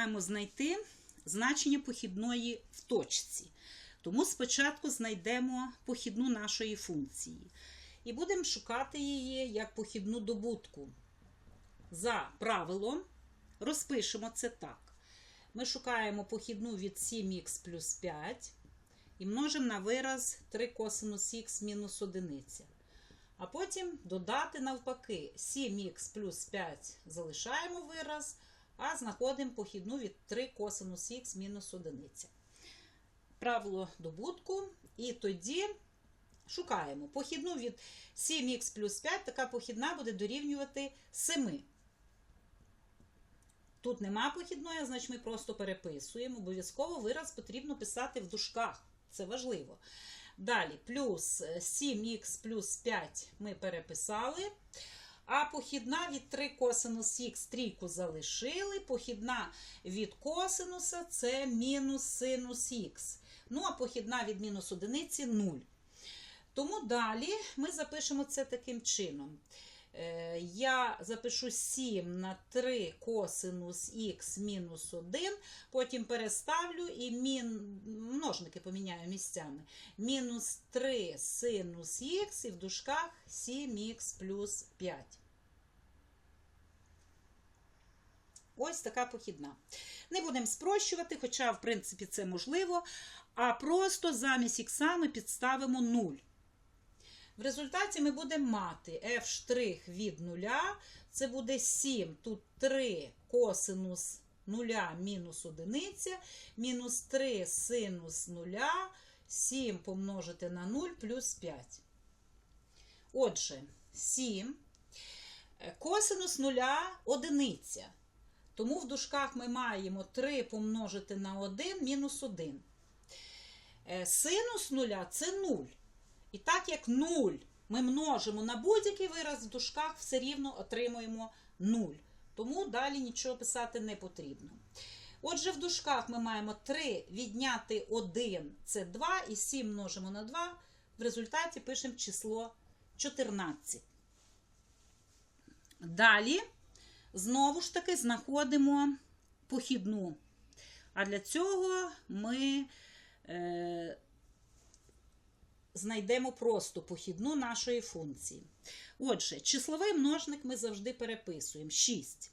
маємо знайти значення похідної в точці. Тому спочатку знайдемо похідну нашої функції. І будемо шукати її як похідну добутку. За правилом розпишемо це так. Ми шукаємо похідну від 7х плюс 5 і множимо на вираз 3 косинус х мінус 1. А потім додати навпаки 7х плюс 5 залишаємо вираз, а знаходимо похідну від 3 косинус х мінус 1. Правило добутку. І тоді шукаємо похідну від 7х плюс 5, така похідна буде дорівнювати 7. Тут нема похідної, значить ми просто переписуємо. Обов'язково вираз потрібно писати в дужках. Це важливо. Далі, плюс 7х плюс 5 ми переписали. А похідна від 3 косинус х трійку залишили. Похідна від косинуса це мінус синус х. Ну, а похідна від мінус одиниці 0. Тому далі ми запишемо це таким чином. Е, Я запишу 7 на 3 косинус х мінус 1, потім переставлю і мін... множники поміняю місцями. Мінус 3 синус х і в дужках 7х плюс 5. Ось така похідна. Не будемо спрощувати, хоча, в принципі, це можливо. А просто замість х ми підставимо 0. В результаті ми будемо мати f' від 0, це буде 7, тут 3 косинус 0 мінус 1, мінус 3 синус 0, 7 помножити на 0 плюс 5. Отже, 7 косинус 0 одиниця. Тому в дужках ми маємо 3 помножити на 1 мінус 1. Синус 0 це 0. І так як 0 ми множимо на будь-який вираз в дужках, все рівно отримуємо 0. Тому далі нічого писати не потрібно. Отже, в дужках ми маємо 3 відняти 1 це 2, і 7 множимо на 2. В результаті пишемо число 14. Далі, знову ж таки, знаходимо похідну. А для цього ми. Е, знайдемо просто похідну нашої функції. Отже, числовий множник ми завжди переписуємо 6.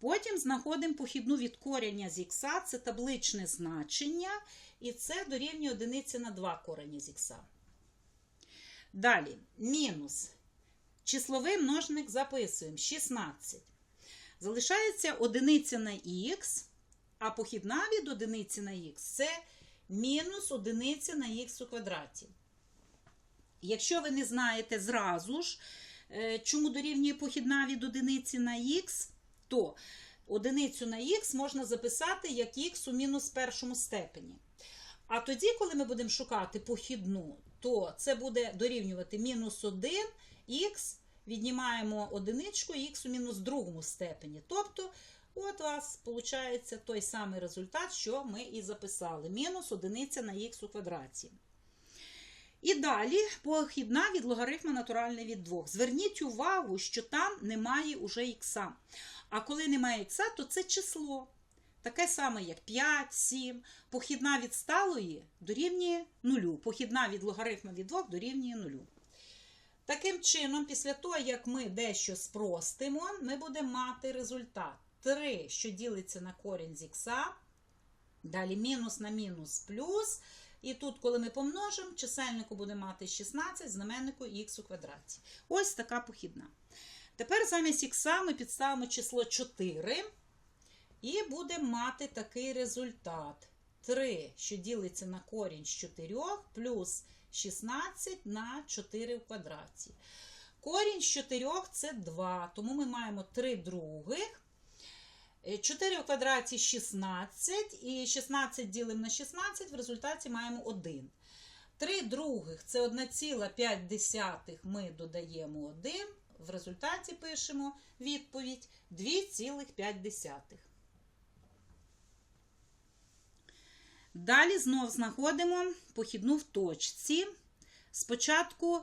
Потім знаходимо похідну від корення з х, це табличне значення, і це дорівнює одиниці на 2 корення з х. Далі, мінус. Числовий множник записуємо 16. Залишається одиниця на х, а похідна від одиниці на х це мінус одиниця на х у квадраті. Якщо ви не знаєте зразу ж, чому дорівнює похідна від одиниці на х, то одиницю на х можна записати як х у мінус першому степені. А тоді, коли ми будемо шукати похідну, то це буде дорівнювати мінус 1 х, віднімаємо одиничку х у мінус другому степені. Тобто, от у вас виходить той самий результат, що ми і записали: мінус одиниця на х у квадраті. І далі похідна від логарифма натуральний від 2. Зверніть увагу, що там немає уже х. А коли немає х, то це число. Таке саме, як 5, 7. Похідна від сталої дорівнює 0. Похідна від логарифма від 2 дорівнює 0. Таким чином, після того, як ми дещо спростимо, ми будемо мати результат 3, що ділиться на корінь з х. Далі мінус на мінус плюс. І тут, коли ми помножимо, чисельнику буде мати 16, знаменнику х у квадраті. Ось така похідна. Тепер замість х ми підставимо число 4 і будемо мати такий результат. 3, що ділиться на корінь з 4, плюс 16 на 4 в квадраті. Корінь з 4 це 2, тому ми маємо 3 других. 4 в квадраті 16, і 16 ділимо на 16, в результаті маємо 1. 3 других це 1,5 ми додаємо 1, в результаті пишемо відповідь 2,5. Далі знов знаходимо похідну в точці. Спочатку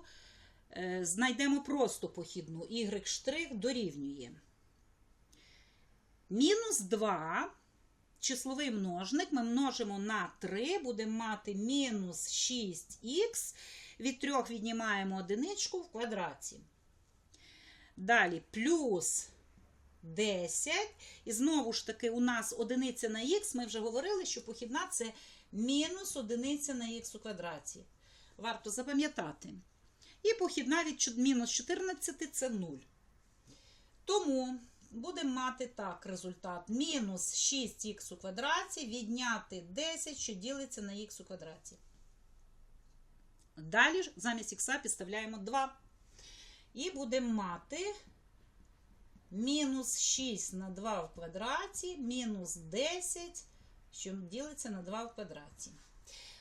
е, знайдемо просто похідну y' дорівнює. Мінус 2 числовий множник ми множимо на 3, будемо мати мінус 6х. Від 3 віднімаємо одиничку в квадраті. Далі плюс 10. І знову ж таки, у нас одиниця на х. Ми вже говорили, що похідна це мінус одиниця на х у квадраті. Варто запам'ятати. І похідна від мінус 14 це 0. Тому будемо мати так результат. Мінус 6х у квадраті відняти 10, що ділиться на х у квадраті. Далі замість х підставляємо 2. І будемо мати мінус 6 на 2 в квадраті, мінус 10, що ділиться на 2 в квадраті.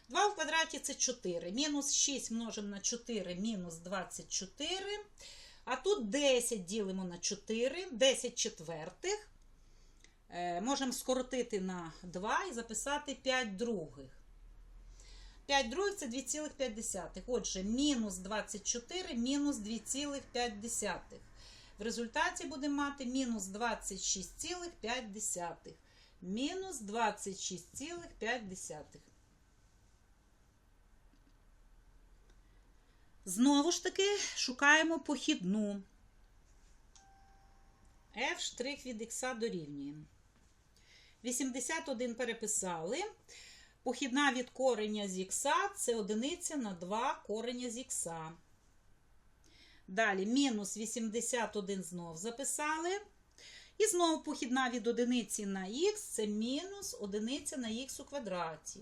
2 в квадраті це 4. Мінус 6 множимо на 4, мінус 24. А тут 10 ділимо на 4, 10 четвертих. Е, можемо скоротити на 2 і записати 5 других. 5 других це 2,5. Отже, мінус 24, мінус 2,5. В результаті будемо мати мінус 26,5. Мінус 26,5. Знову ж таки шукаємо похідну. f' від х дорівнює. 81 переписали. Похідна від кореня з х це одиниця на 2 кореня з х. Далі мінус 81 знов записали. І знову похідна від одиниці на х це мінус одиниця на х у квадраті.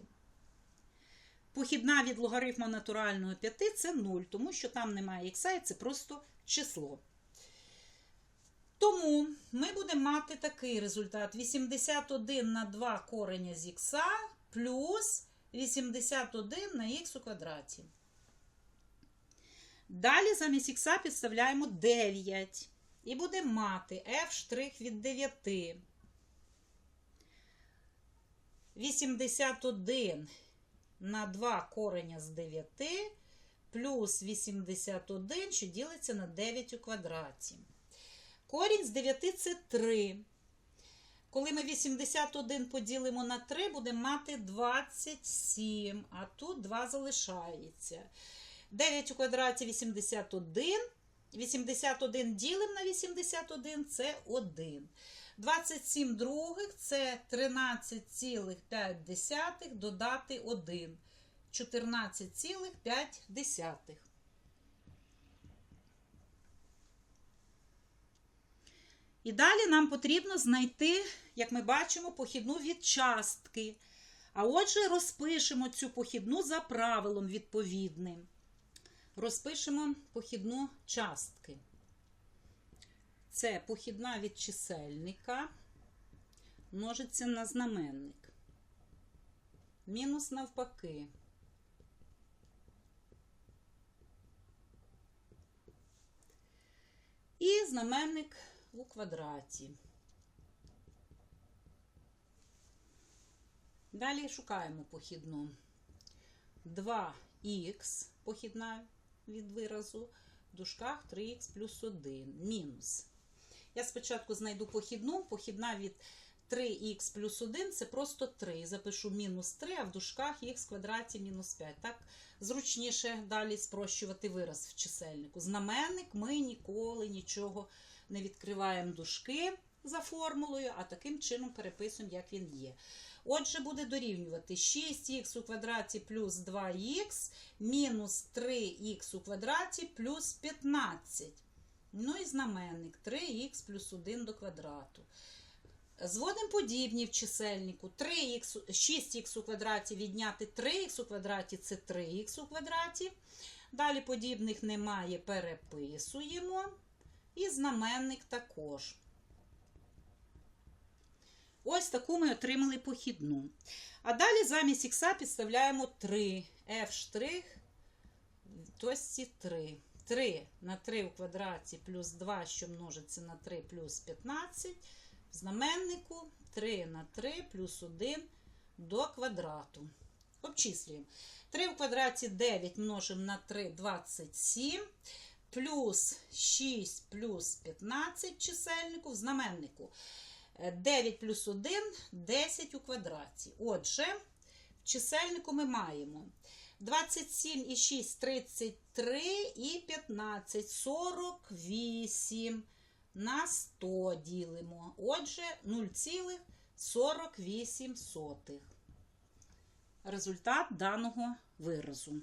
Похідна від логарифма натурального 5 це 0, тому що там немає х, і це просто число. Тому ми будемо мати такий результат: 81 на 2 кореня з х плюс 81 на х у квадраті. Далі замість х підставляємо 9. І будемо мати f' від 9. 81 на 2 кореня з 9 плюс 81, що ділиться на 9 у квадраті. Корінь з 9 це 3. Коли ми 81 поділимо на 3, будемо мати 27, а тут 2 залишається. 9 у квадраті 81. 81 ділимо на 81 це 1. 27 других це 13,5 додати 1. 14,5. І далі нам потрібно знайти, як ми бачимо, похідну від частки. А отже, розпишемо цю похідну за правилом відповідним. Розпишемо похідну частки. Це похідна від чисельника множиться на знаменник. Мінус навпаки. І знаменник у квадраті. Далі шукаємо похідну. 2х похідна від виразу, в дужках 3х плюс 1 мінус. Я спочатку знайду похідну. Похідна від 3х плюс 1 це просто 3. Запишу мінус 3, а в дужках х квадраті мінус 5. Так зручніше далі спрощувати вираз в чисельнику. Знаменник ми ніколи нічого не відкриваємо дужки за формулою, а таким чином переписуємо, як він є. Отже, буде дорівнювати 6х у квадраті плюс 2х мінус 3х у квадраті плюс 15. Ну і знаменник 3х плюс 1 до квадрату. Зводимо подібні в чисельнику. 3х, 6х у квадраті відняти 3х у квадраті це 3х у квадраті. Далі подібних немає, переписуємо. І знаменник також. Ось таку ми отримали похідну. А далі замість х підставляємо 3. f', ось 3. 3 на 3 у квадраті плюс 2, що множиться на 3 плюс 15. В знаменнику 3 на 3 плюс 1 до квадрату. Обчислюємо. 3 в квадраті 9 множимо на 3 27. Плюс 6 плюс 15 чисельнику в знаменнику. Е, 9 плюс 1 10 у квадраті. Отже, в чисельнику ми маємо 27 і 6 33 і 15 48 на 100 ділимо. Отже, 0,48. Результат даного виразу.